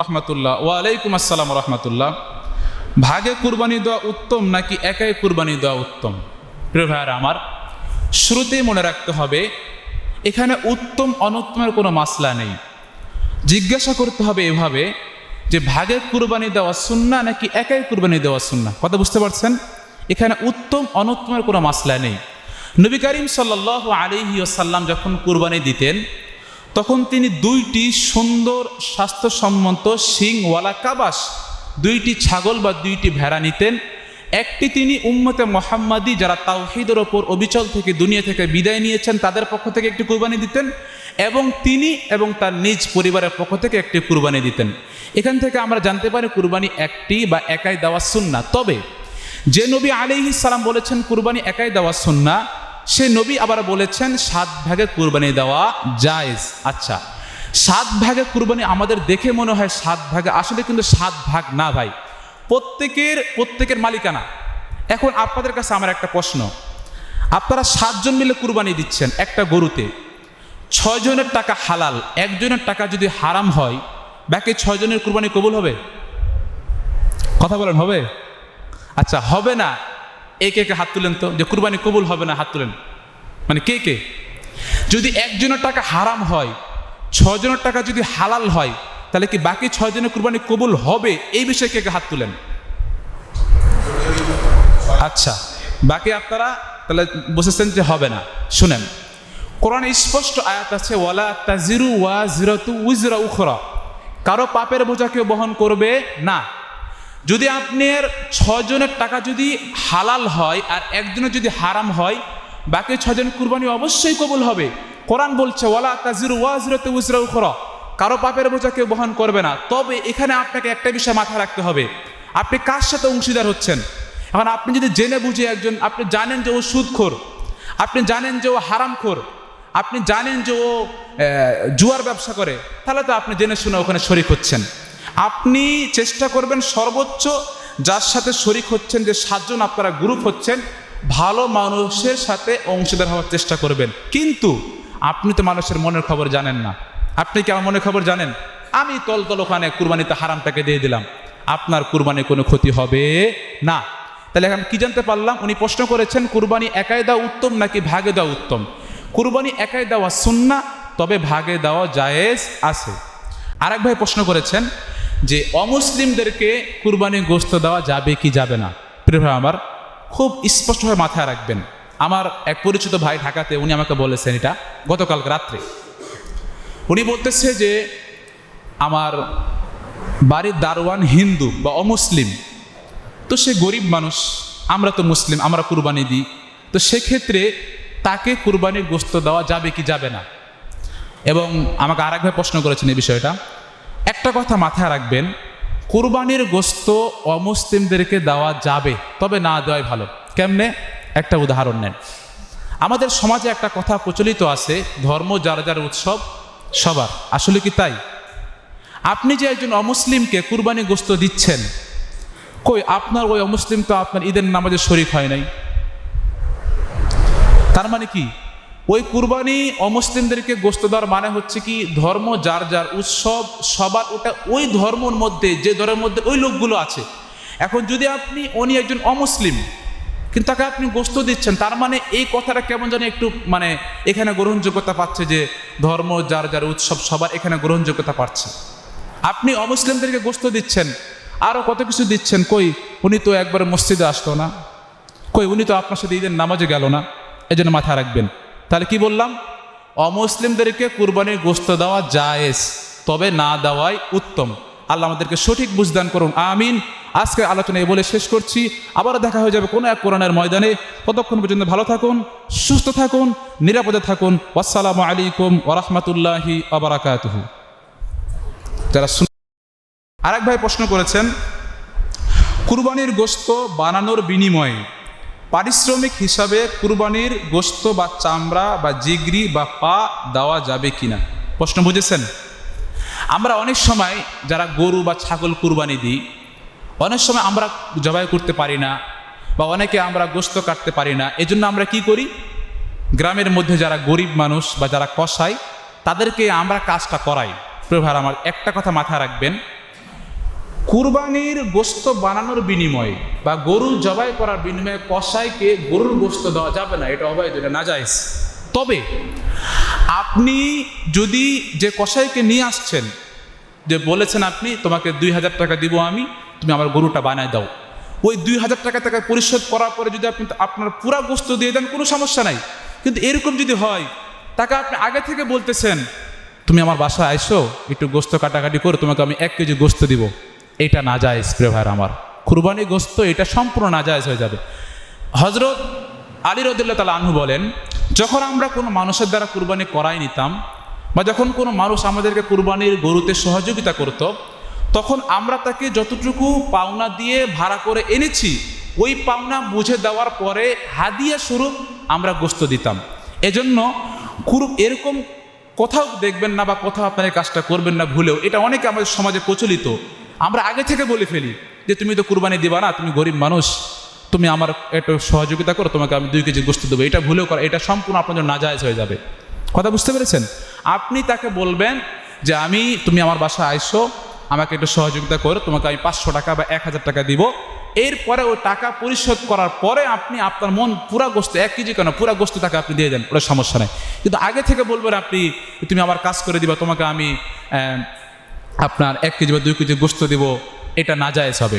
রহমতুল্লাহ। ওয়ালাইকুম আসসালাম রহমতুল্লাহ। ভাগে কুরবানি দেওয়া উত্তম নাকি একাই কুরবানি দেওয়া উত্তম? প্রিয় আমার, শুরুতেই মনে রাখতে হবে, এখানে উত্তম অনুত্তমের কোনো মাসলা নেই। জিজ্ঞাসা করতে হবে এভাবে যে ভাগে কুরবানি দেওয়া সুন্না নাকি একাই কুরবানি দেওয়া সুন্না কথা বুঝতে পারছেন? এখানে উত্তম অনুত্তমের কোনো মাসলা নেই। নবী করিম সাল্লাহ আলিহি আসাল্লাম যখন কুরবানি দিতেন তখন তিনি দুইটি সুন্দর স্বাস্থ্যসম্মত শিংওয়ালা কাবাস, দুইটি ছাগল বা দুইটি ভেড়া নিতেন। একটি তিনি উম্মতে মোহাম্মদী যারা তাওহিদের ওপর অবিচল থেকে দুনিয়া থেকে বিদায় নিয়েছেন, তাদের পক্ষ থেকে একটি কুরবানি দিতেন এবং তিনি এবং তার নিজ পরিবারের পক্ষ থেকে একটি কুরবানি দিতেন। এখান থেকে আমরা জানতে পারি কুরবানি একটি বা একাই দেওয়া সুন্না তবে যে নবী আলিহি বলেছেন কুরবানি একাই দেওয়া সুন্না সে নবী আবার বলেছেন, সাত ভাগে কুরবানি দেওয়া জায়েজ। আচ্ছা সাত ভাগে কুরবানি আমাদের দেখে মনে হয় সাত ভাগে, আসলে কিন্তু সাত ভাগ না ভাই। প্রত্যেকের প্রত্যেকের মালিকানা। এখন আপনাদের কাছে আমার একটা প্রশ্ন। আপনারা সাতজন মিলে কুরবানি দিচ্ছেন একটা গরুতে ছয়জনের টাকা হালাল একজনের টাকা যদি হারাম হয়, বাকি ছয়জনের কুরবানি কবুল হবে? কথা বলেন, হবে? আচ্ছা হবে না। এ কে কে হাত তুলেন তো? যে কুরবানি কবুল হবে না, হাত তুলেন। মানে কে কে? যদি একজনের টাকা হারাম হয় ছজনের টাকা যদি হালাল হয়, তাহলে কি বাকি ছয়জনের কুরবানি কবুল হবে? এই বিষয়ে কে কে হাত তুলেন? আচ্ছা বাকি আপনারা তাহলে বসেছেন যে হবে না। শুনেন, কোরআনে স্পষ্ট আয়াত আছে, ওয়ালা তাজিরু ওয়া জিরাতু উজরা উখরা। কারও পাপের বোঝা কেউ বহন করবে না। যদি আপনার ছজনের টাকা যদি হালাল হয় আর একজনের যদি হারাম হয়, বাকি ছজন কুরবানি অবশ্যই কবুল হবে। কোরআন বলছে, ওয়ালা তাজির ওয়া জিরাতু উজরা উখরা। কারও পাপের বোঝা কেউ বহন করবে না। তবে এখানে আপনাকে একটা বিষয় মাথায় রাখতে হবে। আপনি কার সাথে অংশীদার হচ্ছেন? এখন আপনি যদি জেনে বুঝে একজন, আপনি জানেন যে ও সুদখোর, আপনি জানেন যে ও হারামখোর, আপনি জানেন যে ও জুয়ার ব্যবসা করে, তাহলে তো আপনি জেনে শুনে ওখানে শরিক হচ্ছেন। আপনি চেষ্টা করবেন সর্বোচ্চ যার সাথে শরিক হচ্ছেন, যে সাতজন আপনারা গ্রুপ হচ্ছেন, ভালো মানুষের সাথে অংশীদার হওয়ার চেষ্টা করবেন। কিন্তু আপনি তো মানুষের মনের খবর জানেন না। আপনি কি আমার মনের খবর জানেন? আমি তল তল ওখানে কুরবানিতে হারামটাকে দিয়ে দিলাম। আপনার কুরবানি কোনো ক্ষতি হবে না। তাহলে এখন কি জানতে পারলাম? উনি প্রশ্ন করেছেন, কুরবানি একাই দেওয়া উত্তম নাকি ভাগে দেওয়া উত্তম? কুরবানি একাই দেওয়া সুন্না, তবে ভাগে দেওয়া জায়েজ আছে। আরেক ভাই প্রশ্ন করেছেন যে অমুসলিমদেরকে কুরবানি গোস্ত দেওয়া যাবে কি যাবে না? প্রিয় আমার, খুব স্পষ্টভাবে মাথায় রাখবেন। আমার এক পরিচিত ভাই ঢাকাতে, উনি আমাকে বলেছেন এটা গতকাল রাত্রে। উনি বলতেছে যে আমার বাড়ির দারোয়ান হিন্দু বা অমুসলিম, তো সে গরিব মানুষ, আমরা তো মুসলিম, আমরা কুরবানি দিই। তো সেক্ষেত্রে তাকে কুরবানির গোস্ত দেওয়া যাবে কি যাবে না? এবং আমাকে আরেকভাবে প্রশ্ন করেছেন এই বিষয়টা। একটা কথা মাথায় রাখবেন, কুরবানির গোস্ত অমুসলিমদেরকে দেওয়া যাবে, তবে না দেওয়াই ভালো। কেমনে? একটা উদাহরণ নেন। আমাদের সমাজে একটা কথা প্রচলিত আছে, ধর্ম যার যার উৎসব, সবার। আসলে কি তাই? আপনি যে একজন অমুসলিমকে কুরবানি গোস্ত দিচ্ছেন, কই আপনার ওই অমুসলিম তো আপনার ঈদের নামাজে শরিক হয় নাই? তার মানে কি? ওই কুরবানি অমুসলিমদেরকে গোস্ত দেওয়ার মানে হচ্ছে কি, ধর্ম যার যার উৎসব, সবার ওটা ওই ধর্মর মধ্যে, যে ধর্মের মধ্যে ওই লোকগুলো আছে। এখন যদি আপনি, উনি একজন অমুসলিম, কিন্তু তাকে আপনি গোস্ত দিচ্ছেন, তার মানে এই কথাটা কেমন যেন একটু মানে এখানে গ্রহণযোগ্যতা পাচ্ছে যে, ধর্ম যার যার উৎসব, সবার এখানে গ্রহণযোগ্যতা পাচ্ছে। আপনি অমুসলিমদেরকে গোস্ত দিচ্ছেন আরও কত কিছু দিচ্ছেন, কই, উনি তো একবার মসজিদে আসতো না, কই, উনি তো আপনার সাথে ঈদের নামাজে গেল না এই জন্য মাথায় রাখবেন। তাহলে কি বললাম? অমুসলিমদেরকে কুরবানির গোস্ত দেওয়া জায়েজ, তবে না দেওয়াই উত্তম। আল্লাহ আমাদেরকে সঠিক বুঝদান করুন, আমিন। আজকে আলোচনা বলে শেষ করছি। আবারও দেখা হয়ে যাবে কোনো এক কোরআনের ময়দানে। ততক্ষণ পর্যন্ত ভালো থাকুন, সুস্থ থাকুন, নিরাপদে থাকুন। আসসালামু আলাইকুম ওরহমতুল্লাহি আবরাকাতুহু যারা আরেক ভাই প্রশ্ন করেছেন, কুরবানির গোস্ত বানানোর বিনিময়ে পারিশ্রমিক হিসাবে কুরবানির গোস্ত বা চামড়া বা জিগরি বা পা দেওয়া যাবে কিনা? প্রশ্ন বুঝেছেন? আমরা অনেক সময় যারা গরু বা ছাগল কুরবানি দিই, অনেক সময় আমরা জবাই করতে পারি না বা অনেকে আমরা গোস্ত কাটতে পারি না। এজন্য আমরা কি করি? গ্রামের মধ্যে যারা গরিব মানুষ বা যারা কষাই তাদেরকে আমরা কাজটা করাই। প্রভার আমার একটা কথা মাথায় রাখবেন কুরবানির গোস্ত বানানোর বিনিময়ে বা গরু জবাই করার বিনিময়ে কসাইকে গরুর গোস্ত দেওয়া যাবে না, এটা অবৈধ, এটা নাজাইজ তবে আপনি যদি যে কসাইকে নিয়ে আসছেন, যে বলেছেন আপনি, তোমাকে দুই হাজার টাকা দিব আমি, তুমি আমার গরুটা বানায় দাও। ওই দুই হাজার টাকা টাকা পরিশোধ করার পরে যদি আপনি আপনার পুরা গোস্ত দিয়ে দেন, কোনো সমস্যা নাই। কিন্তু এরকম যদি হয়, তাকে আপনি আগে থেকে বলতেছেন, তুমি আমার বাসায় আইসো, একটু গোস্ত কাটাকাটি করে, তোমাকে আমি এক কেজি গোস্ত দিব। এটা না যায় স্প্রে ভাইয়ের আমার। কুরবানি গোস্ত এটা সম্পূর্ণ না যায় হয়ে যাবে। হজরত আলী রদুল্লাহ তালা আনহু বলেন, যখন আমরা কোনো মানুষের দ্বারা কুরবানি করাই নিতাম বা যখন কোনো মানুষ আমাদেরকে কুরবানির গরুতে সহযোগিতা করত, তখন আমরা তাকে যতটুকু পাওনা দিয়ে ভাড়া করে এনেছি, ওই পাওনা বুঝে দেওয়ার পরে হাদিয়া স্বরূপ আমরা গোস্ত দিতাম। এজন্য কুরু, এরকম কোথাও দেখবেন না বা কোথাও আপনার কাজটা করবেন না ভুলেও, এটা অনেকে আমাদের সমাজে প্রচলিত। আমরা আগে থেকে বলে ফেলি যে তুমি তো কুরবানি দিবা না, তুমি গরিব মানুষ, তুমি আমার একটু সহযোগিতা করো, তোমাকে আমি দুই কেজি গোস্ত দেবো। এটা ভুলেও করা এটা সম্পূর্ণ আপনার জন্য নাজায়জ হয়ে যাবে। কথা বুঝতে পেরেছেন? আপনি তাকে বলবেন যে আমি, তুমি আমার বাসায় আইসো, আমাকে একটু সহযোগিতা করো, তোমাকে আমি পাঁচশো টাকা বা এক হাজার টাকা দিব। এরপরে ওই টাকা পরিশোধ করার পরে আপনি আপনার মন পুরা গোস্ত, এক কেজি কেন, পুরা গোস্ত টাকা আপনি দিয়ে দেন, ওটা সমস্যা নেই। কিন্তু আগে থেকে বলবেন আপনি, তুমি আমার কাজ করে দিবা, তোমাকে আমি আপনার এক কেজি বা দুই কেজি গোস্ত দিব এটা না যায় হবে